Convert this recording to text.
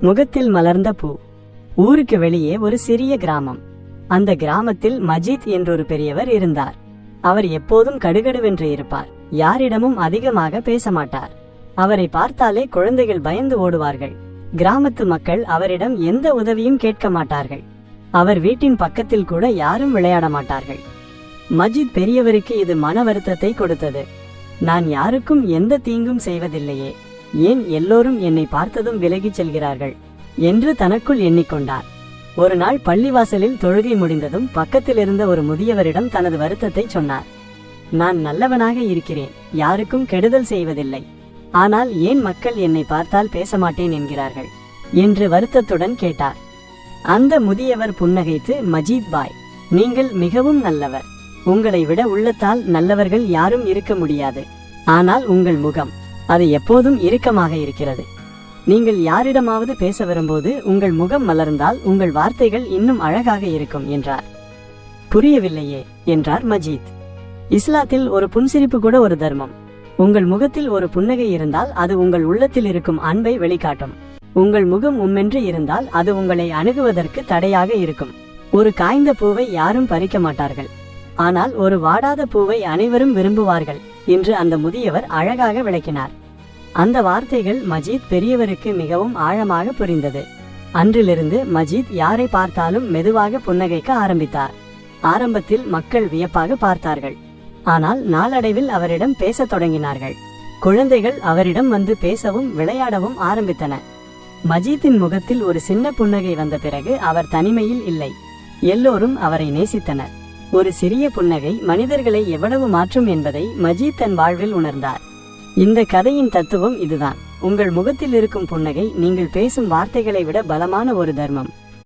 முகத்தில் மலர்ந்த பூ. ஊருக்கு வெளியே ஒரு சிறிய கிராமம். அந்த கிராமத்தில் மஜீத் என்றொரு பெரியவர் இருந்தார். அவர் எப்போதும் கடுகடுவென்று இருப்பார். யாரிடமும் அதிகமாக பேச மாட்டார். அவரை பார்த்தாலே குழந்தைகள் பயந்து ஓடுவார்கள். கிராமத்து மக்கள் அவரிடம் எந்த உதவியும் கேட்க மாட்டார்கள். அவர் வீட்டின் பக்கத்தில் கூட யாரும் விளையாட மாட்டார்கள். மஜித் பெரியவருக்கு இது மன வருத்தத்தை கொடுத்தது. நான் யாருக்கும் எந்த தீங்கும் செய்வதில்லையே. ஏன் எல்லோரும் என்னை பார்த்ததும் விலகிச் செல்கிறார்கள்? என்று தனக்குள் எண்ணிக்கொண்டார். ஒரு நாள் பள்ளிவாசலில் தொழுகை முடிந்ததும் பக்கத்தில் இருந்த ஒரு முதியவரிடம் தனது வருத்தத்தை சொன்னார். நான் நல்லவனாக இருக்கிறேன். யாருக்கும் கெடுதல் செய்வதில்லை. ஆனால் ஏன் மக்கள் என்னை பார்த்தால் பேச மாட்டேன் என்கிறார்கள். என்று வருத்தத்துடன் கேட்டார். அந்த முதியவர் புன்னகைத்து மஜீத் பாய் நீங்கள் மிகவும் நல்லவர். உங்களை விட உள்ளத்தால் நல்லவர்கள் யாரும் இருக்க முடியாது. ஆனால் உங்கள் முகம் அது எப்போதும் இறுக்கமாக இருக்கிறது. நீங்கள் யாரிடமாவது பேச வரும்போது உங்கள் முகம் மலர்ந்தால் உங்கள் வார்த்தைகள் இன்னும் அழகாக இருக்கும் என்றார். புரியவில்லையே என்றார் மஜீத். இஸ்லாத்தில் ஒரு புன்சிரிப்பு கூட ஒரு தர்மம். உங்கள் முகத்தில் ஒரு புன்னகை இருந்தால் அது உங்கள் உள்ளத்தில் இருக்கும் அன்பை வெளிக்காட்டும். உங்கள் முகம் உம்மென்று இருந்தால் அது உங்களை அணுகுவதற்கு தடையாக இருக்கும். ஒரு காய்ந்த பூவை யாரும் பறிக்க மாட்டார்கள். ஆனால் ஒரு வாடாத பூவை அனைவரும் விரும்புவார்கள். என்று அந்த முதியவர் அழகாக விளக்கினார். அந்த வார்த்தைகள் மஜீத் பெரியவருக்கு மிகவும் ஆழமாக புரிந்தது. அன்றிலிருந்து மஜீத் யாரை பார்த்தாலும் மெதுவாக புன்னகைக்க ஆரம்பித்தார். ஆரம்பத்தில் மக்கள் வியப்பாக பார்த்தார்கள். ஆனால் நாளடைவில் அவரிடம் பேசத் தொடங்கினார்கள். குழந்தைகள் அவரிடம் வந்து பேசவும் விளையாடவும் ஆரம்பித்தன. மஜீத்தின் முகத்தில் ஒரு சின்ன புன்னகை வந்த பிறகு அவர் தனிமையில் இல்லை. எல்லோரும் அவரை நேசித்தனர். ஒரு சிறிய புன்னகை மனிதர்களை எவ்வளவு மாற்றும் என்பதை மஜீத் தன் வாழ்வில் உணர்ந்தார். இந்த கதையின் தத்துவம் இதுதான். உங்கள் முகத்தில் இருக்கும் புன்னகை நீங்கள் பேசும் வார்த்தைகளை விட பலமான ஒரு தர்மம்.